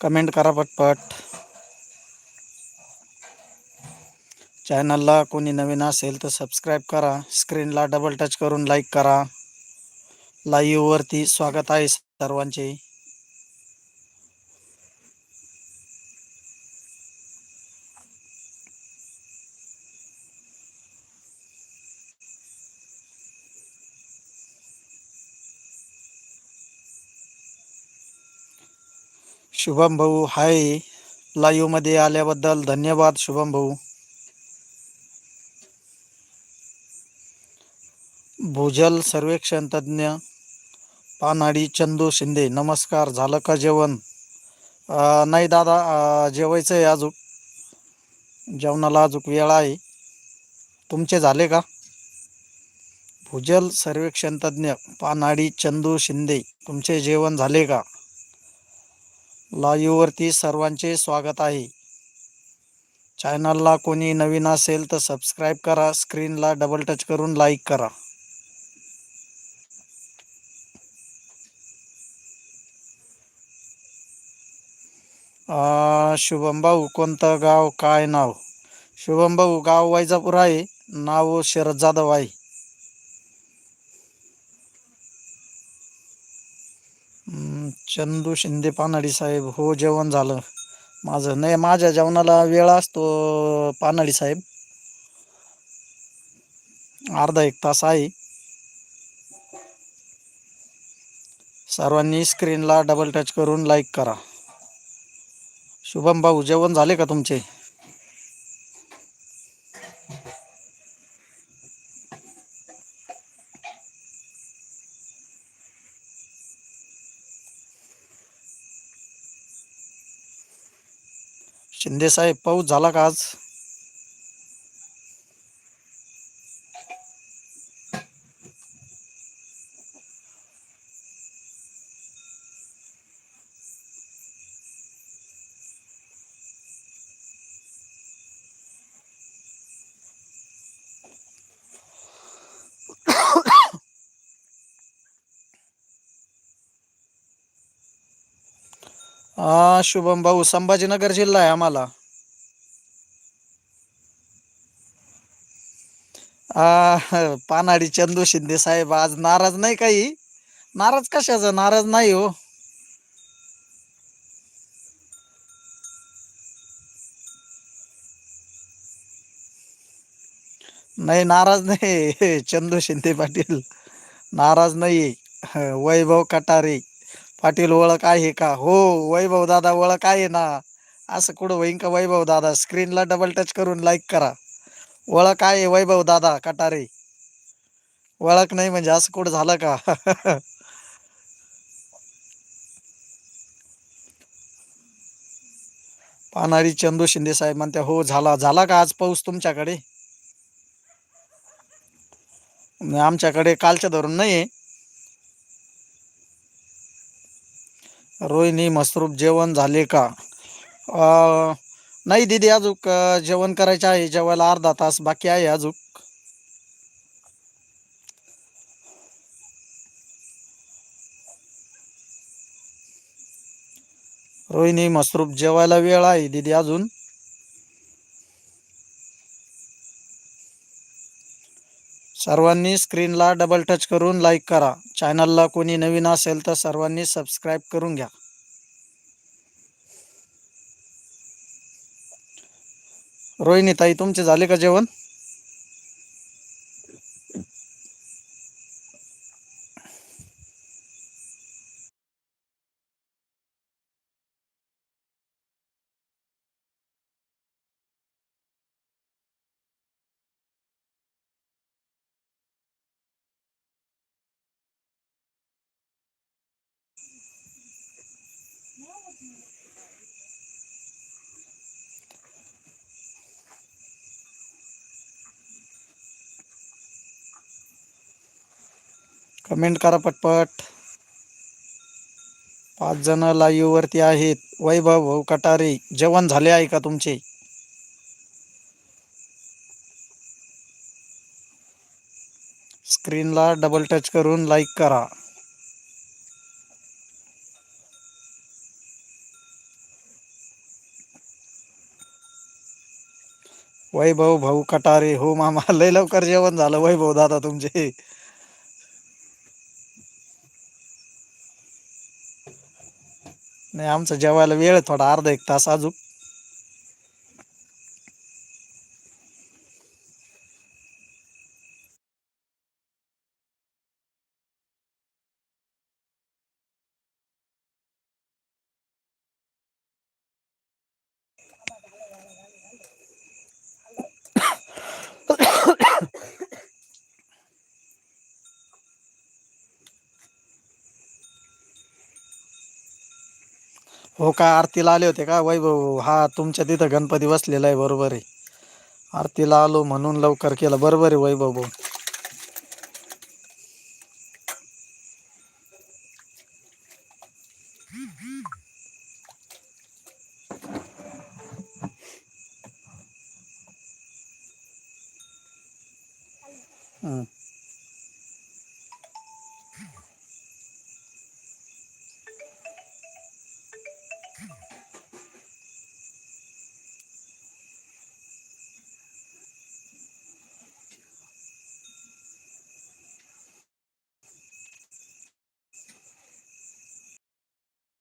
Comment करा पटपट. चॅनलला कोणी नवीन असेल तर सबस्क्राईब करा. स्क्रीनला डबल टच करून लाईक करा. लाईव्हवरती स्वागत आहे सर्वांचे. शुभम भाऊ हाय. लाईव्हमध्ये आल्याबद्दल धन्यवाद शुभम भाऊ. भूजल सर्वेक्षण तज्ज्ञ पानाडी चंदू शिंदे नमस्कार. झालं का जेवण? नाही दादा जेवायचं आहे अजून. जेवणाला अजून वेळ आहे. तुमचे झाले का? भूजल सर्वेक्षण तज्ज्ञ पानाडी चंदू शिंदे तुमचे जेवण झाले का? लाईव्हवरती सर्वांचे स्वागत आहे. चॅनलला कोणी नवीन असेल तर सबस्क्राईब करा स्क्रीनला डबल टच करून लाईक करा. शुभम भाऊ कोणतं गाव काय नाव? शुभम भाऊ गाव वैजापूर आहे. नाव शरद जाधव आहे. चंदू शिंदे पानाडी साहेब हो जेवण झालं. माझं नाही माझ्या जेवणाला वेळ असतो पानाडी साहेब. अर्धा एक तास आहे. सर्वांनी स्क्रीनला डबल टच करून लाईक करा. शुभम भाऊ जेवण झाले का तुमचे? शिंदेसाहेब पाऊस झाला का आज? हा शुभम भाऊ संभाजीनगर जिल्हा आहे आम्हाला. आ, पानाडी चंदू शिंदे साहेब आज नाराज नाही काही नाराज कशाचा? नाराज नाही हो. नाही नाराज नाही. चंदू शिंदे पाटील नाराज नाही. वैभव कटारे. पाटील ओळख आहे का? हो वैभव दादा ओळख आहे ना? असं कुठं होईन का वैभव दादा? स्क्रीनला डबल टच करून लाईक करा. ओळख आहे वैभव दादा कटारे. ओळख नाही म्हणजे असं कुठं झालं का? पानारी चंदू शिंदे साहेब म्हणते हो झाला झाला का आज पाऊस तुमच्याकडे? आमच्याकडे कालच्या धरून नाही आहे रोहिणी मसरूप जेवण झाले का? नाही दीदी अजूक जेवण करायचं आहे. जेवायला अर्धा तास बाकी आहे अजूक रोहिणी मसरूप जेवायला वेळ आहे दीदी अजून. सर्वांनी स्क्रीनला डबल टच करून लाईक करा. चॅनलला कोणी नवीन असेल तर सर्वांनी सबस्क्राईब करून घ्या. रोहिणी ताई तुमचे झाले का जेवण? कमेंट करा पटपट. पाच जण लाईव्ह वरती आहेत. वैभव भाऊ कटारे जेवण झाले आहे का तुमचे? स्क्रीनला डबल टच करून लाईक करा. वैभव भाऊ कटारे हो मामा लय लवकर जेवण झालं वैभव दादा तुमचे. नाही आमचं जेवायला वेळ थोडा अर्धा एक तास अजून. हो का आरतीला आले होते का? वैभव हा तुमच्या तिथं गणपती बसलेला आहे बरोबर आहे. आरतीला आलो म्हणून लवकर केलं. बरोबर आहे वैभव भाऊ. हं.